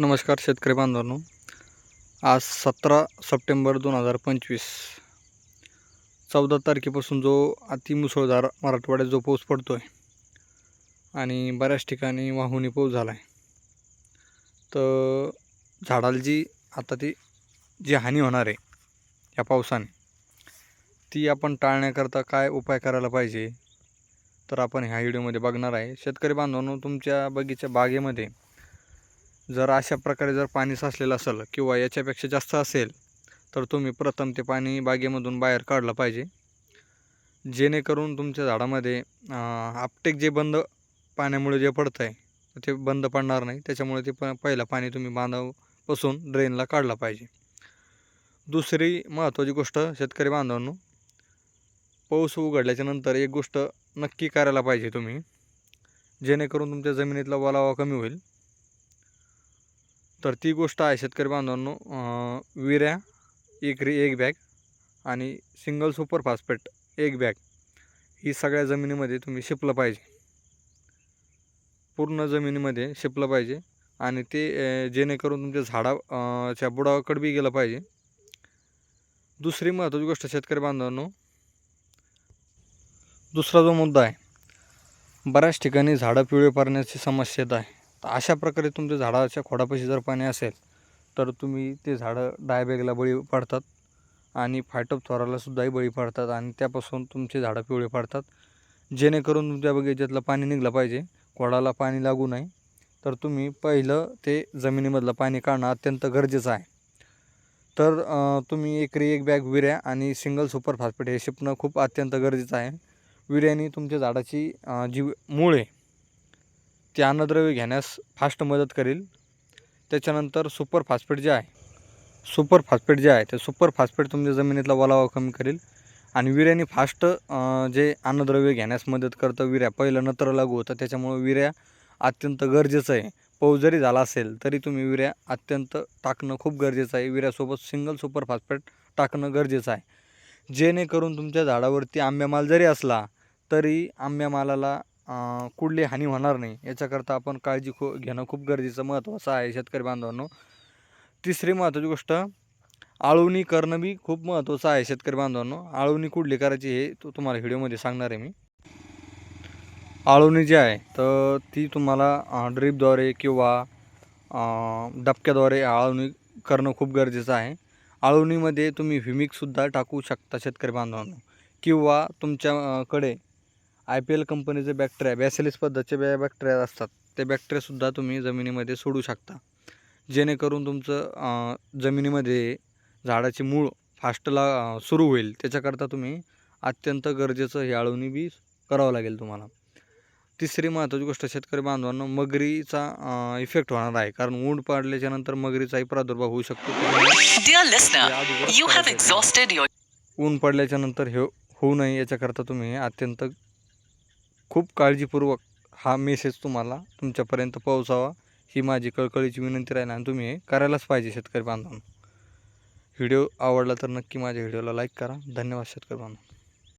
नमस्कार शेतकरी बांधवांनो. आज सतरा सप्टेंबर दोन हजार पंचवीस. चौदा तारखेपासून जो अतिमुसळधार मराठवाड्यात जो पाऊस पडतो आहे आणि बऱ्याच ठिकाणी वाहुनी पाऊस झाला आहे तर झाडाला जी आता ती जी हानी होणार आहे या पावसाने ती आपण टाळण्याकरता काय उपाय करायला पाहिजे? तर आपण ह्या व्हिडिओमध्ये बघणार आहे. शेतकरी बांधवांनो तुमच्या बगीच्या बागेमध्ये जर अशा प्रकारे जर पाणी साचलेलं असेल किंवा याच्यापेक्षा जास्त असेल तर तुम्ही प्रथम ते पाणी बागेमधून बाहेर काढलं पाहिजे. जेणेकरून तुमच्या झाडामध्ये आपटेक जे बंद पाण्यामुळे जे पडतं आहे ते बंद पडणार नाही. त्याच्यामुळे ते प पहिलं पाणी तुम्ही बांधापासून ड्रेनला काढलं पाहिजे. दुसरी महत्त्वाची गोष्ट शेतकरी बांधवांनो पाऊस उघडल्याच्या नंतर एक गोष्ट नक्की करायला पाहिजे तुम्ही. जेणेकरून तुमच्या जमिनीतला ओलावा कमी होईल. तर ती गोष्ट आहे शेतकरी बांधवांनो विऱ्या एकरी एक बॅग आणि सिंगल सुपर फास्फेट एक बॅग. ही सगळ्या जमिनीमध्ये तुम्ही शिपलं पाहिजे. पूर्ण जमिनीमध्ये शिपलं पाहिजे आणि ते जेणेकरून तुमच्या झाडा च्या बुडाकडे बी गेलं पाहिजे. दुसरी महत्त्वाची गोष्ट शेतकरी बांधवांनो दुसरा जो मुद्दा आहे बऱ्याच ठिकाणी झाडं पिवळे पडण्याची समस्या येत आहे. तर अशा प्रकारे तुमच्या झाडाच्या खोडापाशी जर पाणी असेल तर तुम्ही ते झाडं डायबॅगला बळी पडतात आणि फायटोपथोरालासुद्धाही बळी पडतात आणि त्यापासून तुमचे झाडं पिवळे पडतात. जेणेकरून तुमच्या बगीच्यातलं पाणी निघलं पाहिजे. खोडाला पाणी लागू नये. तर तुम्ही पहिलं ते जमिनीमधलं पाणी काढणं अत्यंत गरजेचं आहे. तर तुम्ही एकरी एक बॅग विऱ्या आणि सिंगल सुपर फॉस्फेट हे शिपणं खूप अत्यंत गरजेचं आहे. विऱ्याने तुमच्या झाडाची जी मूळ आहे. ते अन्नद्रव्य घेण्यास फास्ट मदत करेल. त्याच्यानंतर सुपर फास्फेट जे आहे सुपर फास्फेट जे आहे ते सुपर फास्फेट तुमच्या जमिनीतला ओलावा कमी करेल. आणि विऱ्याने फास्ट जे अन्नद्रव्य घेण्यास मदत करतं विऱ्या पहिलं नत्र लागू होतं त्याच्यामुळं विऱ्या अत्यंत गरजेचं आहे. पाऊस जरी झाला असेल तरी तुम्ही विऱ्या अत्यंत टाकणं खूप गरजेचं आहे. विऱ्यासोबत सिंगल सुपर फॉस्फेट टाकणं गरजेचं आहे. जेणेकरून तुमच्या झाडावरती आंब्यामाल जरी असला तरी आंब्यामालाला कुठली हानी होणार नाही. याच्याकरता आपण काळजी खू घेणं खूप गरजेचं महत्त्वाचं आहे शेतकरी बांधवांनो. तिसरी महत्त्वाची गोष्ट आळवणी करणं बी खूप महत्त्वाचं आहे शेतकरी बांधवांनो. आळवणी कुठली करायची हे तो तुम्हाला व्हिडिओमध्ये सांगणार आहे मी. आळवणी जी आहे तर ती तुम्हाला ड्रीपद्वारे किंवा डबक्याद्वारे आळवणी करणं खूप गरजेचं आहे. आळवणीमध्ये तुम्ही व्हिमिकसुद्धा टाकू शकता शेतकरी बांधवांनो. किंवा तुमच्याकडे आय पी एल कंपनीचे बॅक्टेरिया बॅसिलिस पद्धतीचे बॅ बॅक्टेरिया असतात. ते बॅक्टेरियासुद्धा तुम्ही जमिनीमध्ये सोडू शकता. जेणेकरून तुमचं जमिनीमध्ये झाडाची मूळ फास्टला सुरू होईल. त्याच्याकरता तुम्ही अत्यंत गरजेचं हे आळवणी बी करावं लागेल तुम्हाला. तिसरी महत्त्वाची गोष्ट शेतकरी बांधवांनो मगरीचा इफेक्ट होणार आहे. कारण ऊन पडल्याच्या नंतर मगरीचाही प्रादुर्भाव होऊ शकतो. ऊन पडल्याच्या नंतर हे होऊ नये. याच्याकरता तुम्ही अत्यंत खूप काळजीपूर्वक हा मेसेज तुम्हाला तुमच्यापर्यंत पोहोचावा. ही माझी कळकळीची विनंती राहील आणि तुम्ही हे करायलाच पाहिजे शेतकरी बांधवांना. व्हिडिओ आवडला तर नक्की माझ्या व्हिडिओला लाईक करा. धन्यवाद शेतकरी बांधव